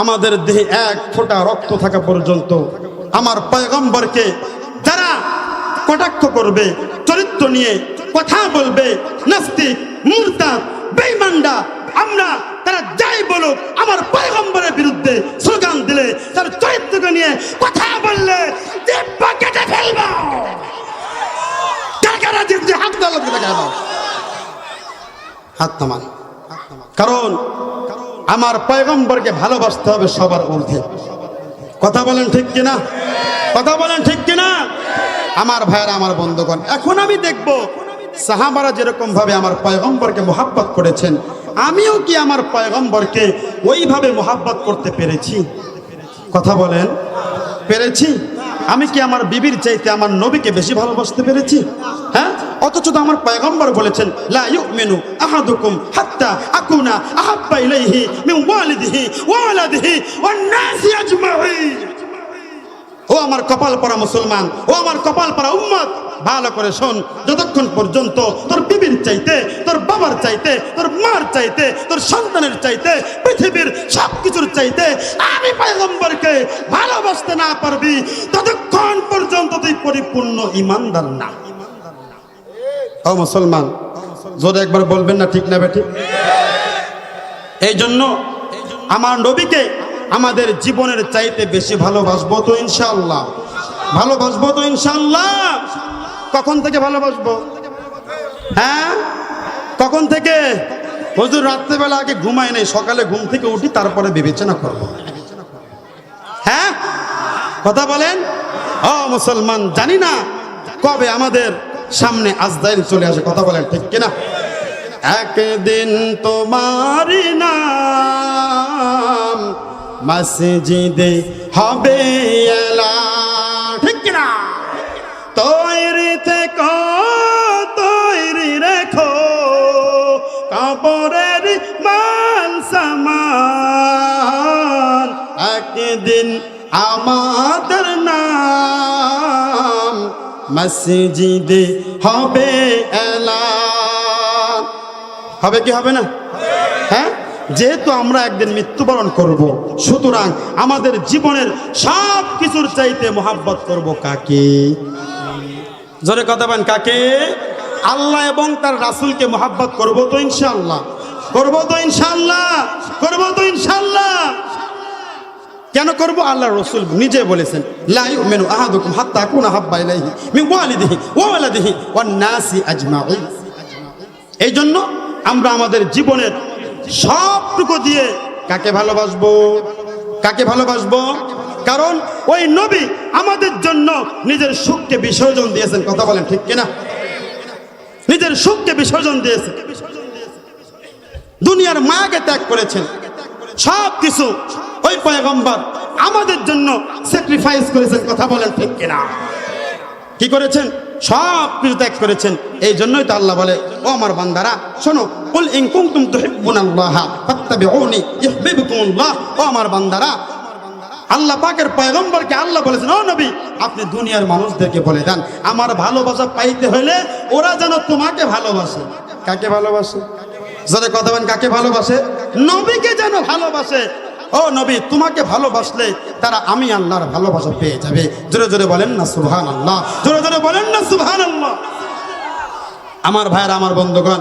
আমাদের দেহে এক ফোঁটা রক্ত থাকা পর্যন্ত আমার পয়গম্বরকে যারা কটাক্ষ করবে, চরিত্র নিয়ে কথা বলবে, নাস্তিক, মুরতাদ, বেঈমানরা, আমরা তারা যাই বলুক, আমার পয়গম্বরের বিরুদ্ধে স্লোগান দিলে, তার চরিত্রকে নিয়ে কথা বললে কেটে ফেলব। হাত হাত কারণ আমার পয়গম্বরকে ভালোবাসতে হবে সবার ঊর্ধ্বে। কথা বলেন ঠিক কিনা? কথা বলেন ঠিক কিনা? আমার ভাইয়েরা, আমার বন্ধুগণ, এখন আমি দেখব সাহাবারা যেরকম ভাবে আমার পয়গম্বরকে মোহাব্বত করেছেন, আমিও কি আমার পয়গম্বরকে ওইভাবে মোহাব্বত করতে পেরেছি? কথা বলেন, পেরেছি? আমি কি আমার বিবির চাইতে আমার নবীকে বেশি ভালোবাসতে পেরেছি? হ্যাঁ? অথচ তো আমার পয়গম্বর বলেছেন, লা ইউমিনু আহাদুকুম হাত্তা আকুনা আহাব্বা ইলাইহি মিন ওয়ালিদিহি ওয়া ওয়ালাদিহি ওয়ান নাসি আজমাইন। ও আমার কপাল পরা মুসলমান, ও আমার কপাল পরা উম্মত, ভালো করে শোন, যতক্ষণ পর্যন্ত তোর বিবির চাইতে, তোর বাবার চাইতে, তোর মার চাইতে, তোর সন্তানের চাইতে, পৃথিবীর সব কিছুর চাইতে আমি পয়গম্বরকে ভালোবাসতে না পারবি, ততক্ষণ পর্যন্ত তুই পরিপূর্ণ ইমানদার না। ও মুসলমান জোরে একবার বলবেন না ঠিক না বেটি এই জন্য আমার নবীকে আমাদের জীবনের চাইতে বেশি ভালোবাসবো তো ইনশাল্লাহ ভালোবাসবো তো ইনশাল্লাহ কখন থেকে ভালোবাসবো? হ্যাঁ? কখন থেকে? হুজুর, রাত্রেবেলা আগে ঘুমাই নেই, সকালে ঘুম থেকে উঠি, তারপরে বিবেচনা করব। হ্যাঁ? কথা বলেন? ও মুসলমান, জানি না কবে আমাদের সামনে আজদাইল চলে আসে, কথা বলেন, ঠিক কিনা? একদিন তোমার নাম মসজিদে হবে ঠিক কিনা? তৈরি থেকে, তৈরি রেখো কাপড়ের মান সামান। একদিন আমাদের মসজিদে হবে এলান হবে কি হবে না? হ্যাঁ? যেহেতু আমরা একদিন মৃত্যুবরণ করব, সুতরাং আমাদের জীবনের সব কিছুর চাইতে মোহাব্বত করব কাকে? জোরে কথা বলেন, কাকে? আল্লাহ এবং তার রাসূলকে মোহাব্বত করব তো ইনশাল্লাহ করব তো ইনশাল্লাহ করব তো ইনশাআল্লাহ। কেন করব? আল্লাহ রসুল নিজে বলেছেন নাসি এই জন্য আমরা আমাদের জীবনের সবটুকু দিয়ে কাকে ভালোবাসবো? কাকে ভালোবাসবো? কারণ ওই নবী আমাদের জন্য নিজের সুখকে বিসর্জন দিয়েছেন। কথা বলেন ঠিক কিনা? নিজের সুখকে বিসর্জন দিয়েছেন। দুনিয়ার মাকে ত্যাগ করেছেন। সব কিছু ওই পয়গম্বর, আমাদের জন্য স্যাক্রিফাইস করেছেন, কথা বলেন ঠিক কিনা? কি করেছেন? সব কিছু ত্যাগ করেছেন। এই জন্যই তো আল্লাহ বলে, ও আমার বান্দারা, শোনো, কুল ইন কুনতুম তুহিব্বুনাল্লাহ, ফাত্তাবিউনি ইউহিব্বুকুমুল্লাহ। ও আমার বান্দারা, আল্লাহ পাকের পয়গম্বরকে আল্লাহ বলেছেন, ও নবী, আপনি দুনিয়ার মানুষদেরকে বলে দেন, আমার ভালোবাসা পাইতে হলে ওরা যেন তোমাকে ভালোবাসে। কাকে ভালোবাসে? যাদের কথা বলেন, কাকে ভালোবাসে? নবীকে যেন ভালোবাসে। ও নবী, তোমাকে ভালোবাসলে তারা আমি আল্লাহর ভালোবাসা পেয়ে যাবে। জোরে জোরে বলেন না সুহান আল্লাহ জোরে জোরে বলেন না সুহান আল্লাহ আমার ভাইয়ের, আমার বন্ধুগণ